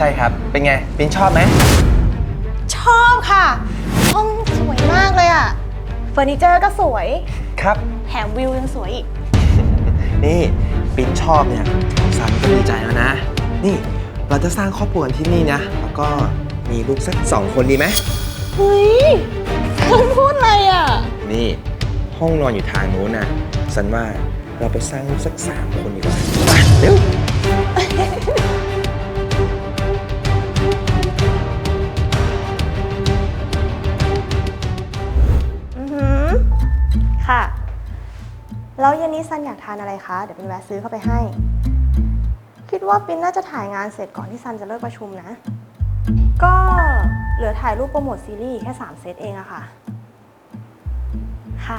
ใช่ครับ เป็นไงปินชอบไหม ชอบค่ะ ห้องสวยมากเลยอะเฟอร์นิเจอร์ก็สวย ครับ แถมวิวยังสวยอีก นี่ปินชอบเนี่ยซันก็ดีใจแล้วนะ นี่เราจะสร้างครอบครัวกันที่นี่นะ แล้วก็มีลูกสักสองคนดีไหมเฮ้ยคุณพูดอะไรอะนี่ห้องนอนอยู่ทางนู้นนะสันว่าเราไปสร้างลูกสักสามคนดีกว่าไปเร็ว ค่ะ แล้วเย็นนี้ซันอยากทานอะไรคะ เดี๋ยวเป็นแวะซื้อเข้าไปให้ คิดว่าปินน่าจะถ่ายงานเสร็จก่อนที่ซันจะเลิกประชุมนะ ก็เหลือถ่ายรูปโปรโมทซีรีส์แค่ 3 เซตเองอะค่ะ ค่ะ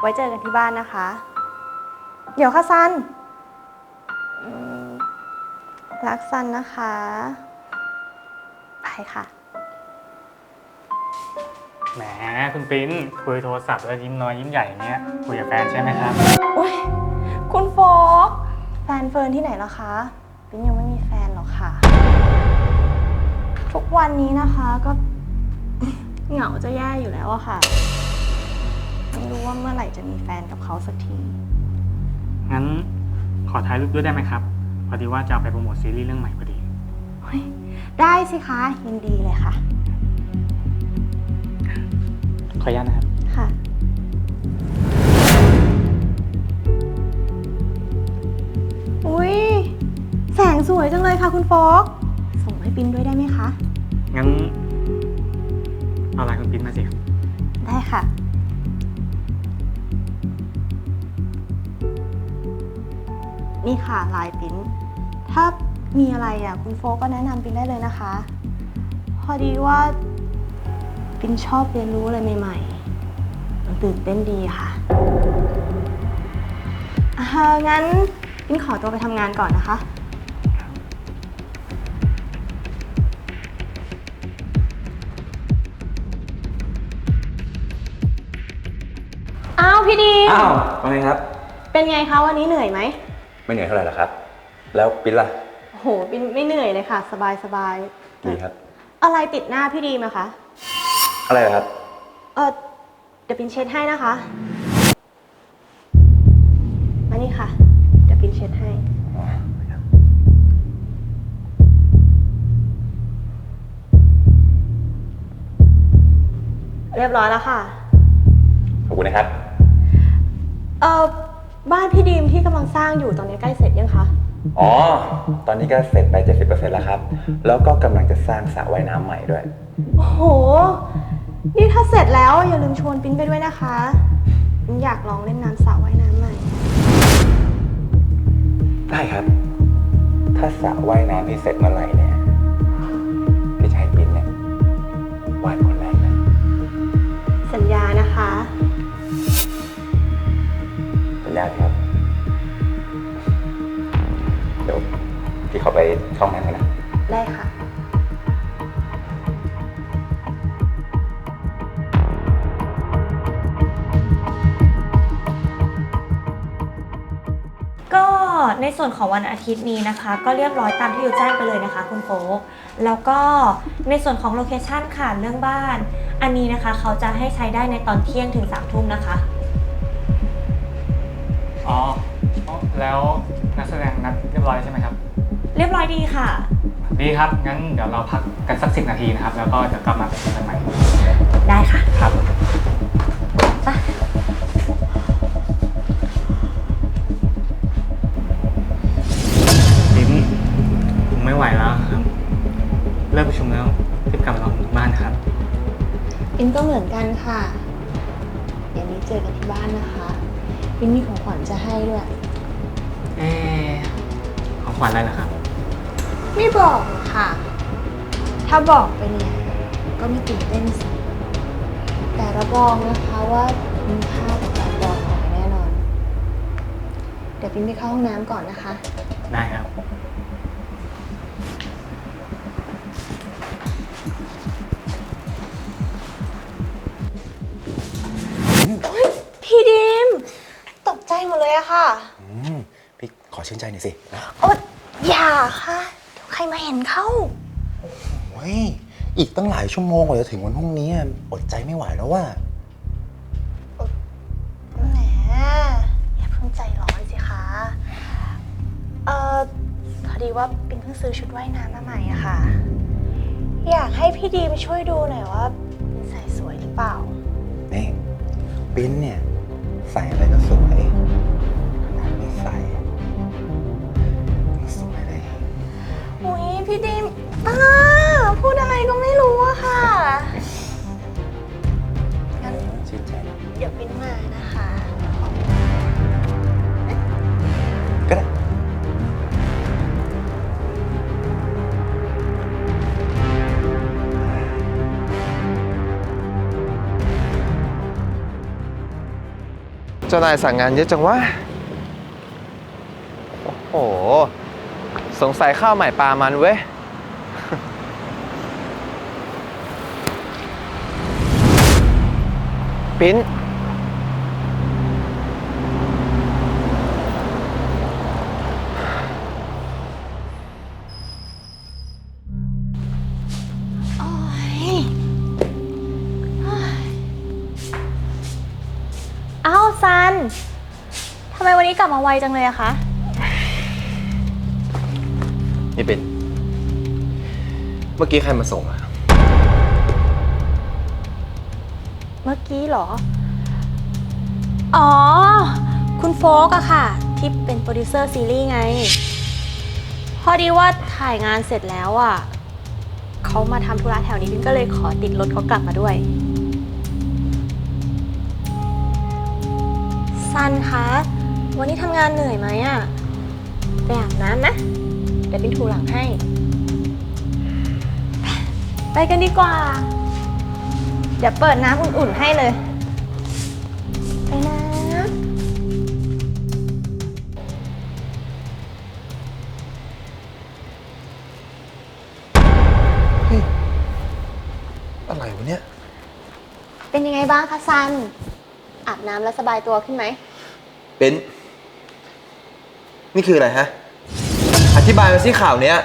ไว้เจอกันที่บ้านนะคะ เดี๋ยวค่ะซันอืมรักซันนะคะ ไปค่ะ แหมคุณปิ้นคุยโทรศัพท์แล้วยิ้มน้อยยิ้มใหญ่อย่างเงี้ยคุยกับแฟนใช่ไหมครับ อุ๊ยคุณโฟกแฟนเฟิร์นที่ไหนล่ะคะ ปิ๊นยังไม่มีแฟนหรอกค่ะ ทุกวันนี้นะคะก็ เหงาจะแย่อยู่แล้วอะค่ะ ไม่รู้ว่าเมื่อไหร่จะมีแฟนกับเขาสักที งั้นขอถ่ายรูปด้วยได้ไหมครับพอดีว่าจะเอาไปโปรโมทซีรีส์เรื่องใหม่พอดีเฮ้ยได้สิคะยินดีเลยค่ะ ขออนุญาตนะครับ ค่ะ อุ้ยแสงสวยจังเลยค่ะคุณโฟกส่งให้ปินด้วยได้ไหมคะ งั้น เอาไลน์คุณปิ้นมาสิครับได้ค่ะ นี่ค่ะลายปิ้น ถ้ามีอะไรอะ คุณโฟกก็แนะนำปิ้นได้เลยนะคะ พอดีว่า ปิ้นชอบเรียนรู้อะไรใหม่ๆมันตื่นเต้นดีค่ะอ่างั้นปิ้นขอตัวไปทำงานก่อนนะคะ อ้าวพี่ดีอ้าวว่าไงครับ เป็นไงคะวันนี้เหนื่อยไหมไม่เหนื่อยเท่าไหร่หรอกครับ แล้วปินล่ะ โอ้โหปินไม่เหนื่อยเลยค่ะ สบายสบายดีครับ อะไรติดหน้าพี่ดีมาคะ อะไรเหรอครับ เออเดี๋ยวปินเช็ดให้นะคะ มานี่ค่ะ เดี๋ยวปินเช็ดให้อ๋อครับเรียบร้อยแล้วค่ะ ขอบคุณนะครับ เออบ้านพี่ดีมที่กำลังสร้างอยู่ตอนนี้ใกล้เสร็จยังคะ อ๋อ ตอนนี้ก็เสร็จไป 70%แล้วครับ แล้วก็กำลังจะสร้างสระว่ายน้ำใหม่ด้วย โอ้โห นี่ถ้าเสร็จแล้วอย่าลืมชวนปินไปด้วยนะคะปินอยากลองเล่นน้ำสระว่ายน้ำใหม่ ได้ครับ ถ้าสระว่ายน้ำที่เสร็จเมื่อไหร่เนี่ยพี่ชายปินเนี่ยว่ายคนแรกนะสัญญานะคะ สัญญาครับ เดี๋ยวพี่เขาไปเข้าห้องน้ำกันนะ ได้ค่ะ ในส่วนของวันอาทิตย์นี้นะคะ ก็เรียบร้อยตามที่อยู่แจ้งไปเลยนะคะ คุณโฟกแล้วก็ในส่วนของโลเคชันค่ะเรื่องบ้าน อันนี้นะคะเขาจะให้ใช้ได้ในตอนเที่ยงถึง3ามทุ่มนะคะ อ๋อ แล้วนักแสดงนัดเรียบร้อยใช่ไหมครับ เรียบร้อยดีค่ะ ดีครับ งั้นเดี๋ยวเราพักกันสักสินาทีนะครับ แล้วก็เดี๋ยวกลับมาเป็นกันใหม่ ของขวัญอะไรเหรอครับ ไม่บอกหรอกค่ะ ถ้าบอกไปเนี่ยก็ไม่ตื่นเต้นสิ แต่รับรองนะคะว่ามีค่าต่อการรอคอยแน่นอน เดี๋ยวปินไปเข้าห้องน้ำก่อนนะคะ ได้ครับ พี่ดิม ตกใจหมดเลยอะค่ะ อืมพี่ขอชื่นใจหน่อยสินะโอ๊ยอย่าค่ะเดี๋ยวใครมาเห็นเข้า โอ้ยอีกตั้งหลายชั่วโมงกว่าจะถึงวันพรุ่งนี้อะอดใจไม่ไหวแล้วว่า แหมอย่าเพิ่งใจร้อนสิคะ เอ่อ พอดีว่าปินเพิ่งซื้อชุดว่ายน้ำมาใหม่อะค่ะ อยากให้พี่ดีมช่วยดูหน่อยว่าปินใส่สวยหรือเปล่า นี่ปิ้นเนี่ย ใส่อะไรก็สวย เจ้านายสั่งงานเยอะจังวะ โอ้โห สงสัยข้าวใหม่ปลามันเว้ย ปิ้น อ้าซันทำไมวันนี้กลับมาไวจังเลยอะคะ นี่เป็น เมื่อกี้ใครมาส่งอะเมื่อกี้เหรอ อ๋อ คุณโฟกอะค่ะ ที่เป็นโปรดิวเซอร์ซีรีส์ไง พอดีว่าถ่ายงานเสร็จแล้วอะเขามาทำธุระแถวนี้พิมก็เลยขอติดรถเขากลับมาด้วย ซันคะ วันนี้ทำงานเหนื่อยไหมอะไปอาบน้ำนะเดี๋ยวเป็นถูหลังให้ ไปกันดีกว่า เดี๋ยวเปิดน้ำอุ่นๆให้เลย ไปนะอะไรวะเนี่ย เป็นยังไงบ้างคะซัน อาบน้ำแล้วสบายตัวขึ้นไหมเป็นนี่คืออะไรฮะ อธิบายมาสิข่าวเนี้ย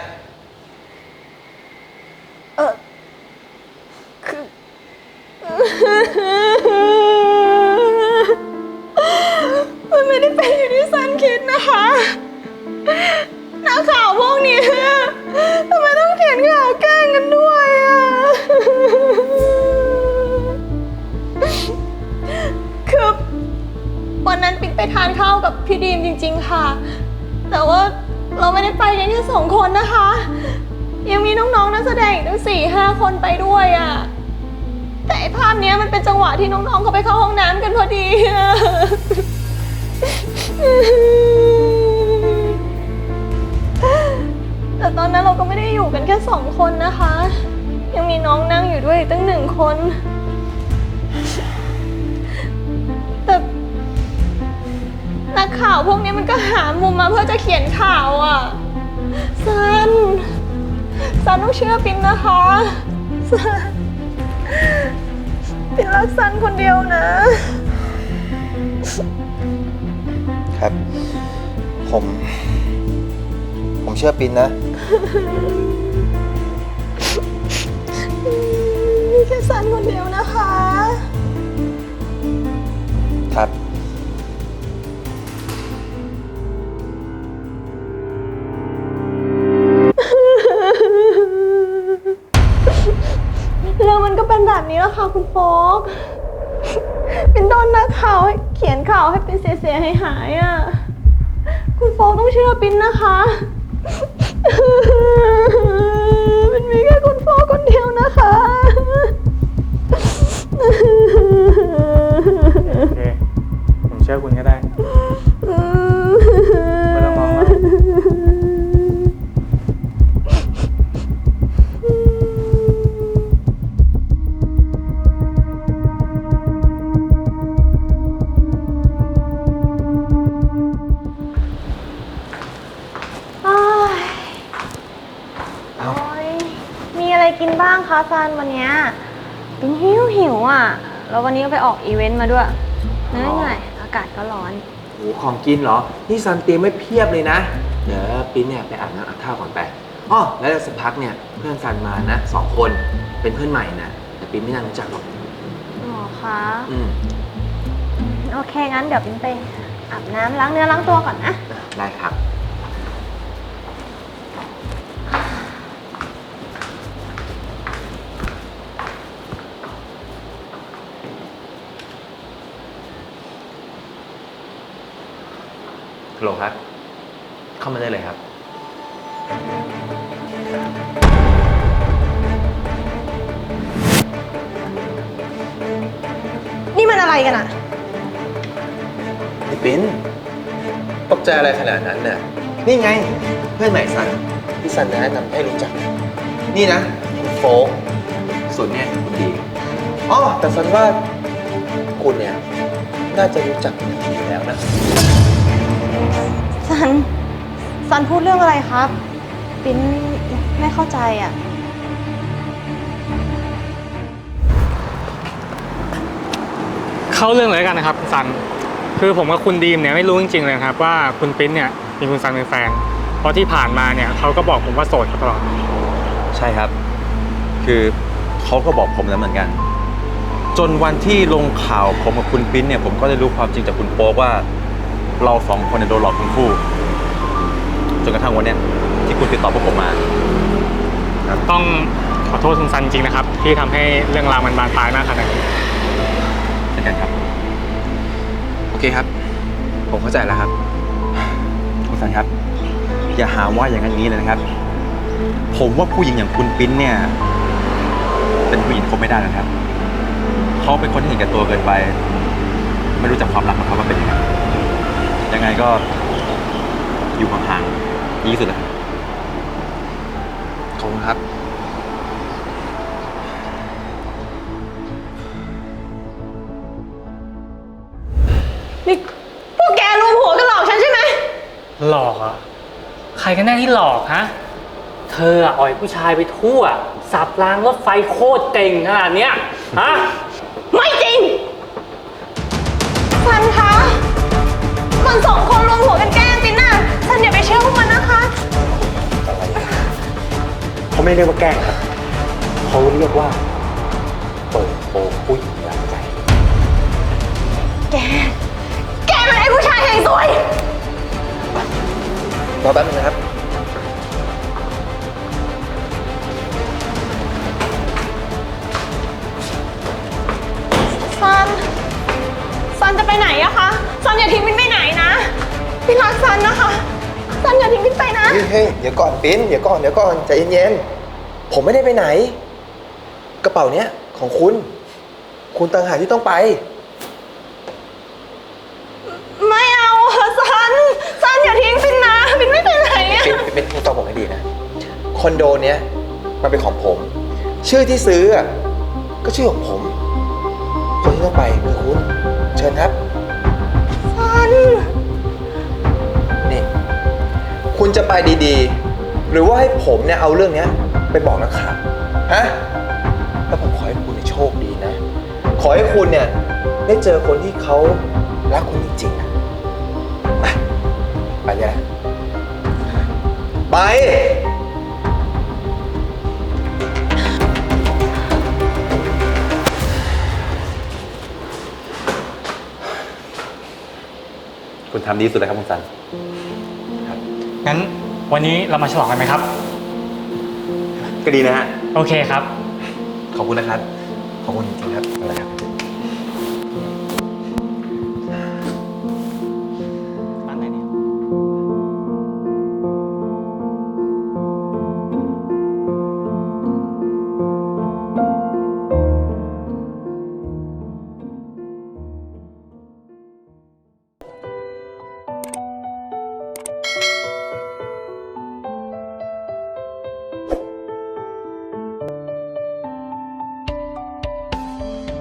ทานข้าวกับพี่ดีมจริง ๆ ค่ะ แต่ว่าเราไม่ได้ไปกันแค่สองคนนะคะ ยังมีน้องๆนักแสดงอีกตั้งสี่ห้าคนไปด้วยอะ่ะ แต่ไอ้ภาพเนี้ยมันเป็นจังหวะที่น้องๆเขาไปเข้าห้องน้ำกันพอดีอะ แต่ตอนนั้นเราก็ไม่ได้อยู่กันแค่สองคนนะคะ ยังมีน้องนั่งอยู่ด้วยอีกตั้งหนึ่งคน ข่าวพวกนี้มันก็หามุมมาเพื่อจะเขียนข่าวอะซันซันต้องเชื่อปินนะคะซันปินรักซันคนเดียวนะ ครับ ผม ผมเชื่อปินนะ มีแค่ซันคนเดียวนะคะ ครับ ฟกเป็นโดนนักข่าวให้เขียนข่าวให้เป็นเสียๆหายๆอะ คุณโฟกต้องเชื่อปินนะคะ มันมีแค่คุณโฟกคนเดียวนะคะ โอเคผมเชื่อคุณก็ได้ นบ้างคะซันวันเนี้ยปินหิวหิวอะ แล้ววันนี้ก็ไปออกอีเวนต์มาด้วยเหนื่อยเหนื่อยอากาศก็ร้อน โอ้ของกินเหรอ นี่ซันเตรียมไม่เพียบเลยนะ เดี๋ยวปิ้นเนี่ยไปอาบน้ำอาบท่าก่อนไปอ๋อแล้วสักพักเนี่ยเพื่อนซันมานะสองคนเป็นเพื่อนใหม่นะแต่ปิ๊นไม่น่ารู้จักหรอกอ๋อคะอืมโอเคงั้นเดี๋ยวปินไปอาบน้ำล้างเนื้อล้างตัวก่อนนะ ได้ครับ เข้ามาได้เลยครับ นี่มันอะไรกันอะไอ้ปิ้นตกใจอะไรขนาดนั้นน่ะ นี่ไง เพื่อนใหม่ซันที่ซันแนะนำให้รู้จัก นี่นะคุณโฟกส่วนเนี่ยคุณดีอ๋อแต่ซันว่าคุณเนี่ย น่าจะรู้จักกันดีแล้วนะซัน ซันพูดเรื่องอะไรครับปินไม่เข้าใจอะเข้าเรื่องเลยแล้วกันนะครับคุณซัน คือผมกับคุณดีมเนี่ยไม่รู้จริงๆเลยครับว่าคุณปิ๊นเนี่ยมีคุณซันเป็นแฟน เพราะที่ผ่านมาเนี่ยเขาก็บอกผมว่าโสดมาตลอด ใช่ครับ คือเขาก็บอกผมแล้วเหมือนกัน จนวันที่ลงข่าวผมกับคุณปิ้นเนี่ยผมก็ได้รู้ความจริงจากคุณโป๊กว่า เราสองคนเนี่ยโดนหลอกทั้งคู่ จนกระทั่งวันเนี้ยที่คุณติดต่อพวกผมมา ต้องขอโทษคุณซันจริงนะครับ ที่ทำให้เรื่องราวมันบานปลายมากขนาดนี้ เช่นกันครับ โอเคครับ ผมเข้าใจแล้วครับ คุณสันครับ อย่าหาว่าอย่างนั้นอย่างนี้เลยนะครับ ผมว่าผู้หญิงอย่างคุณปิ้นเนี่ย เป็นผู้หญิงคบไม่ได้นะครับเขาเป็นคนที่เห็นแก่ตัวเกินไป ไม่รู้จักความรักของเขาว่าเป็นยังไงยังไงก็ อยู่ห่างๆดีที่สุดนะครับขอบคุณครับ นี่พวกแกรวมหัวกันหลอกฉันใช่ไหม หลอกเหรอะใครกันแน่ที่หลอกฮะ เธออะอ่อยผู้ชายไปทั่ว สับรางรถไฟโคตรเก่งขนาดเนี้ยฮะ ไม่จริงซันคะ มันสองคน ไม่เรียกว่าแกล้งครับเขาเรียกว่า เปิดโปงผู้หญิงหลังใจ แก แกเป็นไอ้ผู้ชายแห่งซวย รอแป๊บนึงนะครับ ซัน ซันจะไปไหนอะคะ ซันอย่าทิ้งมินไปไหนนะ พี่รักซันนะคะ ซันอย่าทิ้งมินไปนะ เฮ้ยเฮ้ยเดี๋ยวก่อนปิ้นเดี๋ยวก่อน เดี๋ยวก่อน ใจเย็นๆ ผมไม่ได้ไปไหน กระเป๋าเนี้ยของคุณ คุณต่างหากที่ต้องไป ไม่เอาอะซัน ซันอย่าทิ้งปินนะปินไม่ไปไหนอะ เป็นเป็นคุณฟังผมให้ดีนะ คอนโดเนี้ยมันเป็นของผม ชื่อที่ซื้ออะก็ชื่อของผม คนที่ต้องไปคือคุณ เชิญครับ ซัน นี่ คุณจะไปดีๆ หรือว่าให้ผมเนี่ยเอาเรื่องเนี้ย ไปบอกนักข่าวฮะแล้วผมขอให้คุณเนี่ยโชคดีนะ ขอให้คุณเนี่ยได้เจอคนที่เขารักคุณจริงๆนะไปไปเลยนะไป คุณทำดีที่สุดเลยครับคุณสัน งั้นวันนี้เรามาฉลองกันไหมครับ ก็ดีนะฮะ โอเคครับ ขอบคุณนะครับ ขอบคุณจริงๆครับอะไรครับ